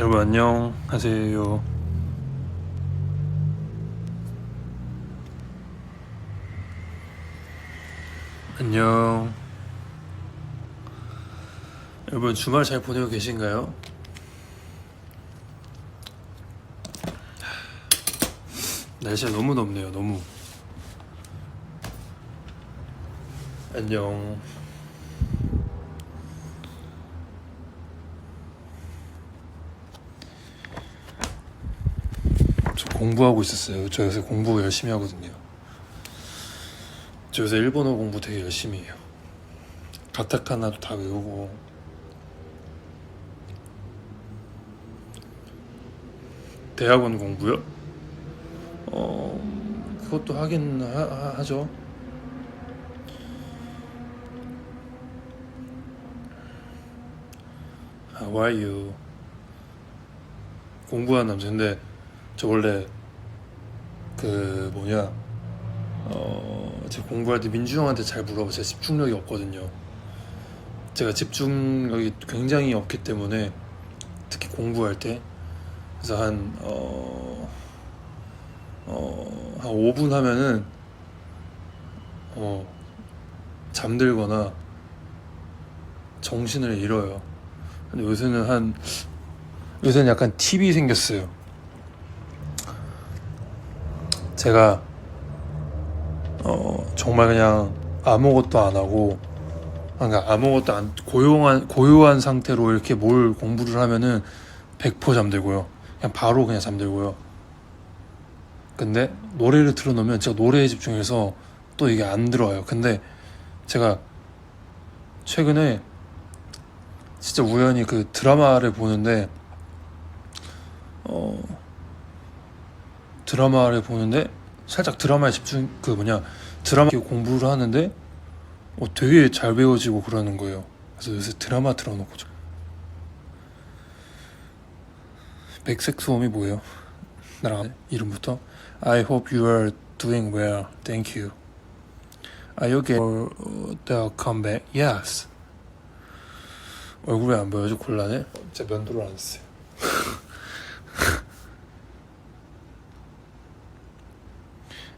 여러분 안녕하세요. 안녕. 여러분 주말 잘 보내고 계신가요? 날씨가 너무 덥네요. 너무. 안녕. 공부하고 있었어요. 저 요새 공부 열심히 하거든요. 저 요새 일본어 공부 되게 열심히 해요. 가타카나도 다 외우고. 대학원 공부요? 어, 그것도 하긴 하, 하- 하죠. How are you? 공부하는 남자. 근데 저 원래 그 뭐냐 어 제가 공부할 때 민주 형한테 잘 물어봐 제가 집중력이 없거든요 제가 집중력이 굉장히 없기 때문에 특히 공부할 때 그래서 한 어, 어, 한 5분 하면은 어, 잠들거나 정신을 잃어요. 근데 요새는 한 요새는 약간 팁이 생겼어요. 제가 어 정말 그냥 아무것도 안 하고 그러니까 아무것도 안 고요한 고요한 상태로 이렇게 뭘 공부를 하면은 100% 잠들고요. 그냥 바로 그냥 잠들고요. 근데 노래를 틀어놓으면 제가 노래에 집중해서 또 이게 안 들어요. 근데 제가 최근에 진짜 우연히 그 드라마를 보는데 어 드라마를 보는데 살짝 드라마에 집중 그 뭐냐 드라마 공부를 하는데 어, 되게 잘 배워지고 그러는 거예요. 그래서 요새 드라마 틀어놓고 좀 백색 소음이 뭐예요? 나랑 이름부터 I hope you are doing well. Thank you. Are you getting the comeback? Yes. 얼굴이 안 보여서 곤란해? 진짜 면도를 안 했어요.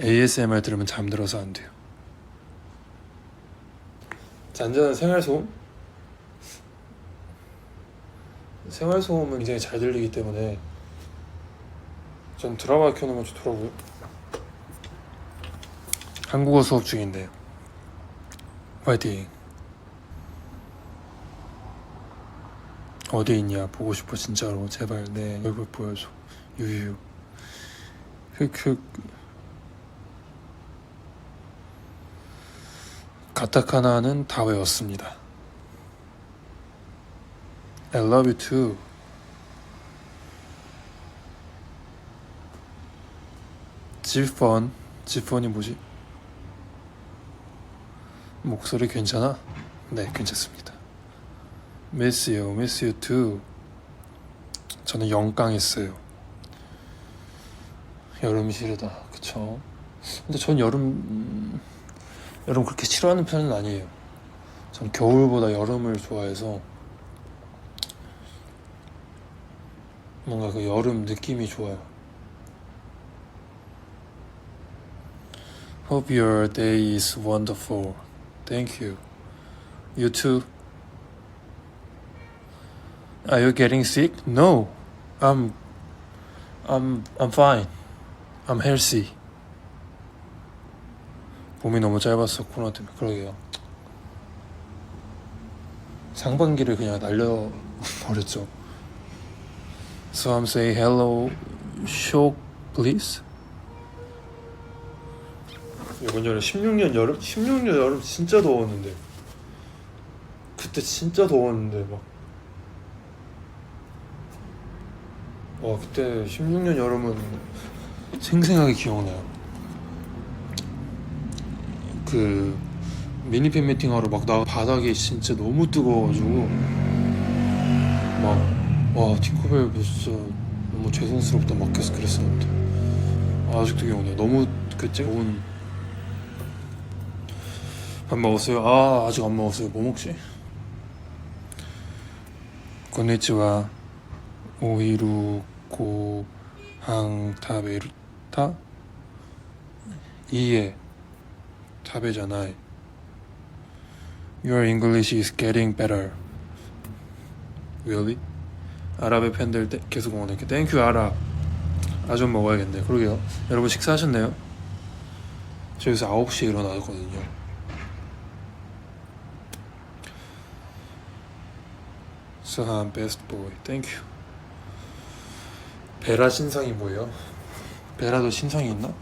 ASMR 들으면 잠들어서 안 돼요. 잔잔한 생활소음? 생활소음은 굉장히 잘 들리기 때문에 전 드라마 켜놓으면 좋더라고요. 한국어 수업 중인데 화이팅. 어디 있냐? 보고 싶어 진짜로. 제발 내 얼굴 보여줘. 유유 흑흑 가타카나는 다 외웠습니다. I love you too. 지펀 지펀이 뭐지? 목소리 괜찮아? 네 괜찮습니다. Miss you, miss you too. 저는 영깡했어요. 여름 싫다, 그쵸? 근데 전 여름 음, 여름 그렇게 싫어하는 편은 아니에요. 전 겨울보다 여름을 좋아해서 뭔가 그 여름 느낌이 좋아요. Hope your day is wonderful. Thank you. You too. Are you getting sick? No. I'm I'm I'm fine. I'm healthy. 봄이 너무 짧아서 코로나 때문에 그러게요. 상반기를 그냥 날려 버렸죠. So I'm saying hello, shock, please. 이번 여름 16년 여름 16년 여름 진짜 더웠는데 그때 진짜 더웠는데 막 와 그때 16년 여름은 생생하게 기억나요. 그 미니 팬 미팅 하러 막 나 바닥이 진짜 너무 뜨거워가지고 막와 팅커벨 진짜 너무 죄송스럽다 막 계속 그랬었는데 아직도 기억나요. 너무 그 좋은 밥 먹었어요? 아 아직 안 먹었어요. 뭐 먹지? 건니치와 오히루 고항 타베루타 이에 타베잖아. Your English is getting better. Really? 아랍의 팬들 때- 계속 응원할게. 땡큐 아랍. 아 좀 먹어야겠네. 그러게요. 여러분 식사하셨나요? 저 여기서 9시에 일어나거든요. 서한 베스트 보이 땡큐 베라 신상이 뭐예요? 베라도 신상이 있나?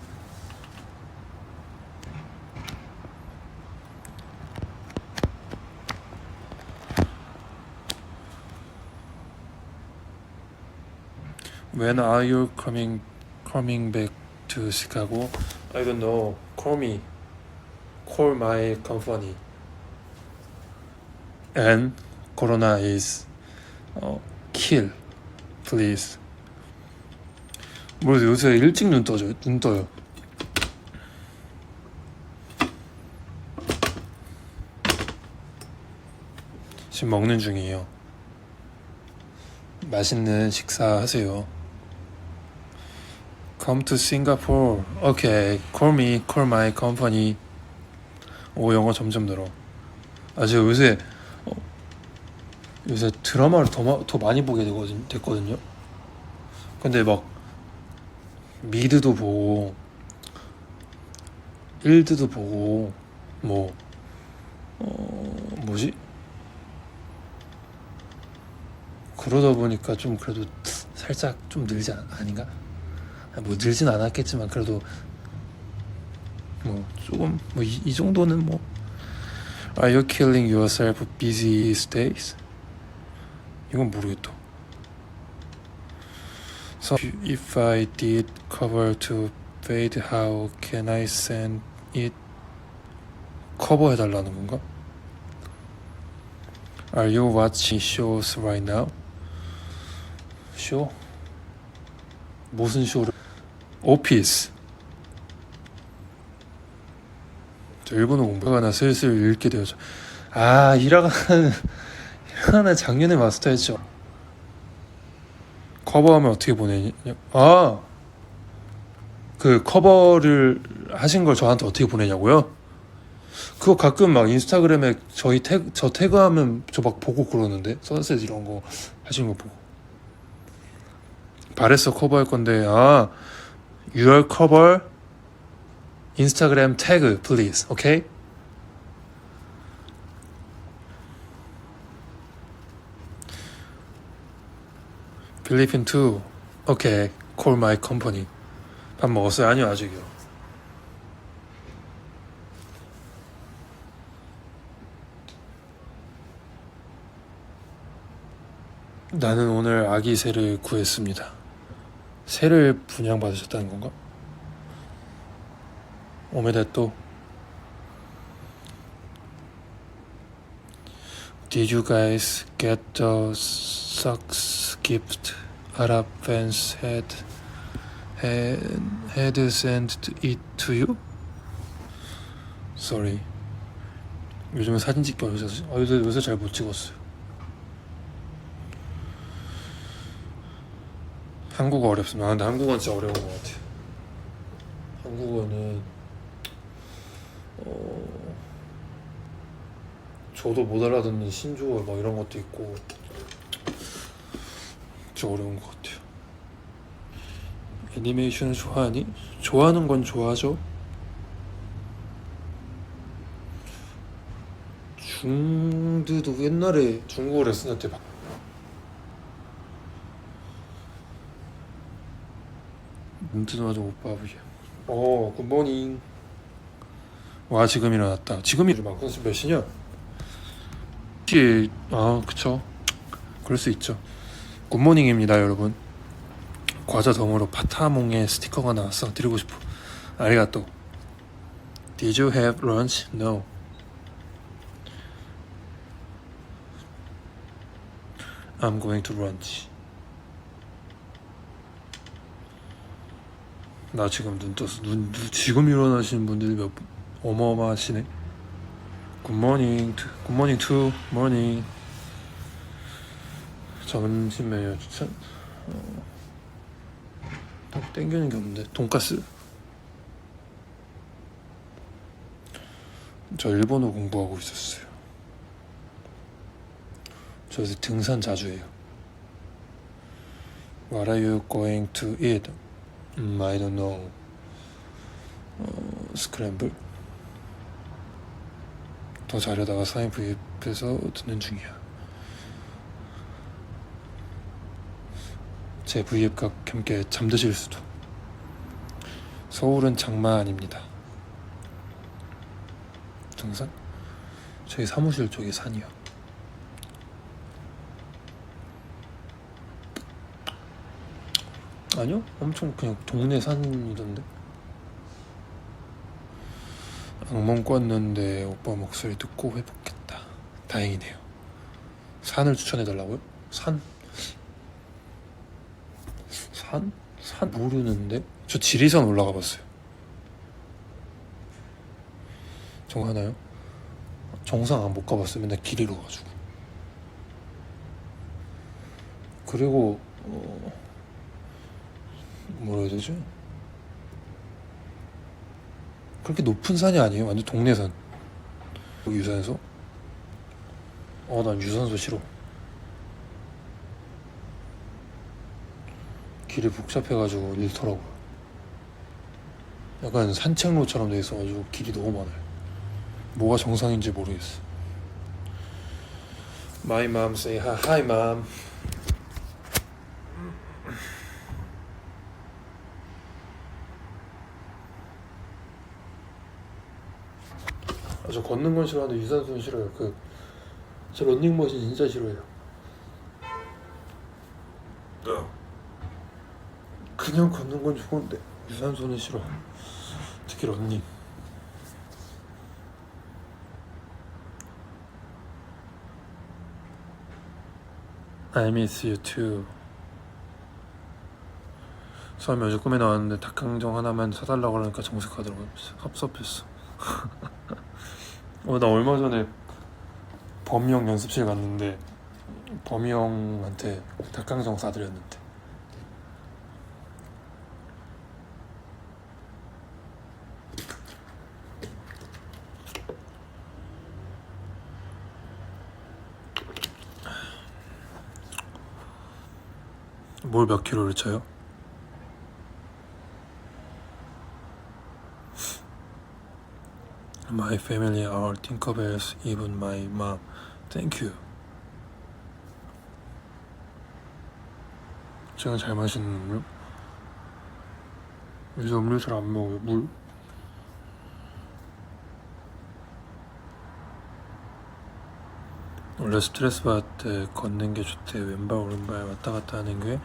When are you coming coming back to Chicago? I don't know. Call me. Call my company. And Corona is 어, kill. Please. 모르겠어 요새 일찍 눈 떠져 눈 떠요. 지금 먹는 중이에요. 맛있는 식사 하세요. Come to Singapore. Okay, call me, call my company. 오 영어 점점 늘어. 아 제가 요새 어, 요새 드라마를 더, 마, 더 많이 보게 되거든, 됐거든요. 근데 막 미드도 보고 일드도 보고 뭐 어, 뭐지? 그러다 보니까 좀 그래도 살짝 좀 늘지 않, 아닌가? 아, 뭐 늘진 않았겠지만 그래도 뭐 조금 뭐이 정도는 뭐 Are you killing yourself busy these days? 이건 모르겠다. So if I did cover to fade, how can I send it? 커버 해달라는 건가? Are you watching shows right now? 쇼? 무슨 쇼를? 오피스. 저 일본어 공부가 나 슬슬 읽게 되어져. 아, 이라가는 이라가는 작년에 마스터했죠. 커버하면 어떻게 보내냐? 아, 그 커버를 하신 걸 저한테 어떻게 보내냐고요? 그거 가끔 막 인스타그램에 저희 태그, 저 태그하면 저 막 보고 그러는데 선셋 이런 거 하신 거 보고 바레서 커버할 건데 아 your cover 인스타그램 태그 please 오케이 필리핀 2 오케이 call my company. 밥 먹었어요? 아니요 아직이요. 나는 오늘 아기 새를 구했습니다 새를 분양받으셨다는 건가? 오메데또 Did you guys get the socks gift Arab fans had had, sent it to you? Sorry. 요즘은 사진 찍기 어려서 아, 요새 요새 잘 못 찍었어요. 한국어 어렵습니다. 아, 근데 한국어는 진짜 어려운 것 같아요. 한국어는 어 저도 못 알아듣는 신조어 막 이런 것도 있고 진짜 어려운 것 같아요. 애니메이션을 좋아하니? 좋아하는 건 좋아하죠. 중드도 옛날에 중국어 레슨 때 눈뜨자마자 오빠 아버지 어 굿모닝 와 지금 일어났다. 지금 일어나 그래서 몇 시냐? 시, 아 그쵸. 그럴 수 있죠. 굿모닝입니다 여러분. 과자 덤으로 파타몽의 스티커가 나왔어. 드리고 싶어. 아리가또. Did you have lunch? No. I'm going to lunch 나 지금 눈 떴어. 눈, 눈 지금 일어나시는 분들이 몇 분? 어마어마하시네. 굿모닝 굿모닝 투 모닝 점심 메뉴 추천? 어, 딱 땡기는 게 없는데. 돈까스? 저 일본어 공부하고 있었어요. 저 요새 등산 자주 해요. What are you going to eat? 음, I don't know. 어, 스크램블. 더 자려다가 사인 구입해서 듣는 중이야. 제 V앱과 함께 잠드실 수도. 서울은 장마 아닙니다. 등산? 저희 사무실 쪽에 산이요 아니요 엄청 그냥 동네 산이던데 악몽 꿨는데 오빠 목소리 듣고 회복했다 다행이네요 산을 추천해달라고요? 산? 산? 산 모르는데? 저 지리산 올라가 봤어요 정하나요? 정상 안 못 가봤어요 맨날 길 잃어가지고 그리고 어... 뭐라 해야 되지? 그렇게 높은 산이 아니에요? 완전 동네산. 여기 유산소? 어 난 유산소 싫어. 길이 복잡해가지고 잃더라고요 약간 산책로처럼 돼 있어가지고 길이 너무 많아요. 뭐가 정상인지 모르겠어. My mom say hi, hi mom 아, 저 걷는 건 싫어하는데 유산소는 싫어요. 그 저 런닝머신 진짜 싫어해요. 그냥 걷는 건 좋은데 유산소는 싫어. 특히 런닝. I miss you too. 처음에 어제 꿈에 나왔는데 닭강정 하나만 사달라고 하니까 정색하더라고 요. 섭섭했어 어, 나 얼마 전에 형 연습실 갔는데 범이 형한테 닭강정 사드렸는데 뭘 몇 킬로를 쳐요? My family are Tinkerbells, even my mom. Thank you. 제가 잘 마시는 음료? 요새 음료 잘 안 먹어요. 물? 원래 스트레스 받을 때 걷는 게 좋대. 왼발 오른발 왔다 갔다 하는 게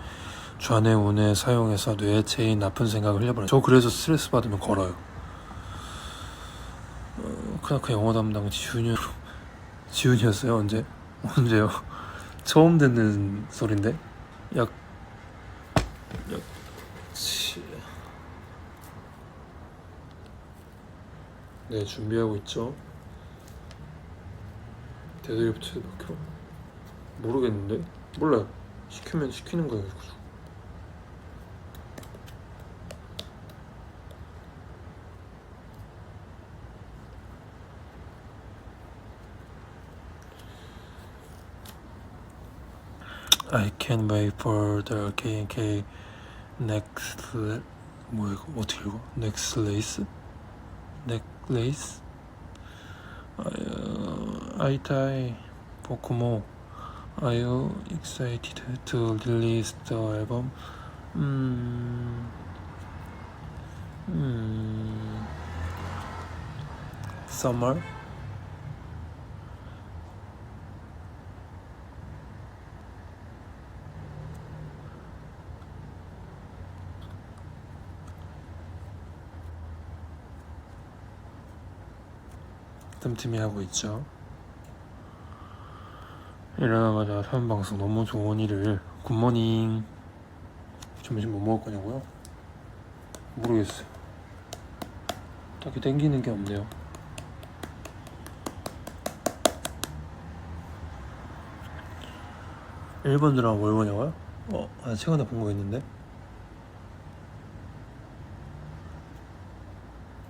좌뇌 우뇌 사용해서 뇌에 체인 나쁜 생각을 흘려버려. 저 그래서 스트레스 받으면 걸어요. 크나크 영어 담당 지훈이 지훈이었어요 언제? 언제요? 처음 듣는 소린데? 약 약치 네 준비하고 있죠. 데드리프트 몇 킬로 모르겠는데? 몰라요. 시키면 시키는 거예요 I can't wait for the K&K next le- 뭐야 이거 어떻게 읽어? Next race? Next race? 아이타이 보쿠모 Are you excited to release the album? 음... 음... Summer? 틈틈이 하고 있죠. 일어나자마자 사연 방송 너무 좋은 일을 굿모닝 점심 뭐 먹을 거냐고요? 모르겠어요. 딱히 땡기는 게 없네요. 일본 드라마 뭘 보냐고요? 어, 아, 최근에 본 거 있는데?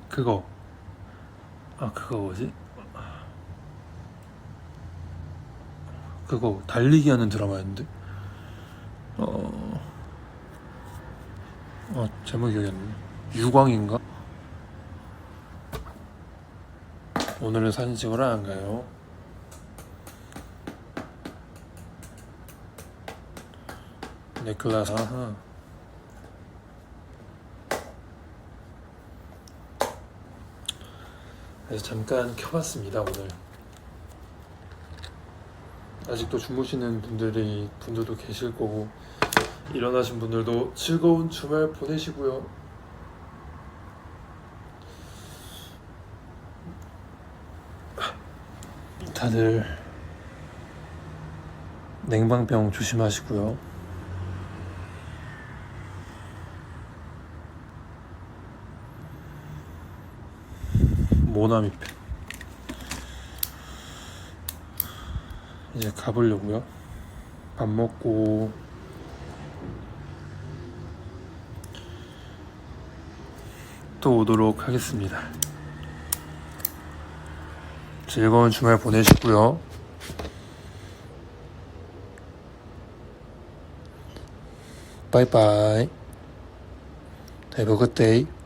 그거. 아, 그거 뭐지? 그거 달리기 하는 드라마였는데? 어, 어 제목이 기억이 안 나네. 유광인가? 오늘은 사진 찍으러 안 가요. 네클라스 아하. 그래서 잠깐 켜봤습니다 오늘. 아직도 주무시는 분들이 분들도 계실 거고 일어나신 분들도 즐거운 주말 보내시고요. 다들 냉방병 조심하시고요. 모나미패 이제 가보려고요. 밥 먹고 또 오도록 하겠습니다. 즐거운 주말 보내시고요. 바이바이. Have a good day.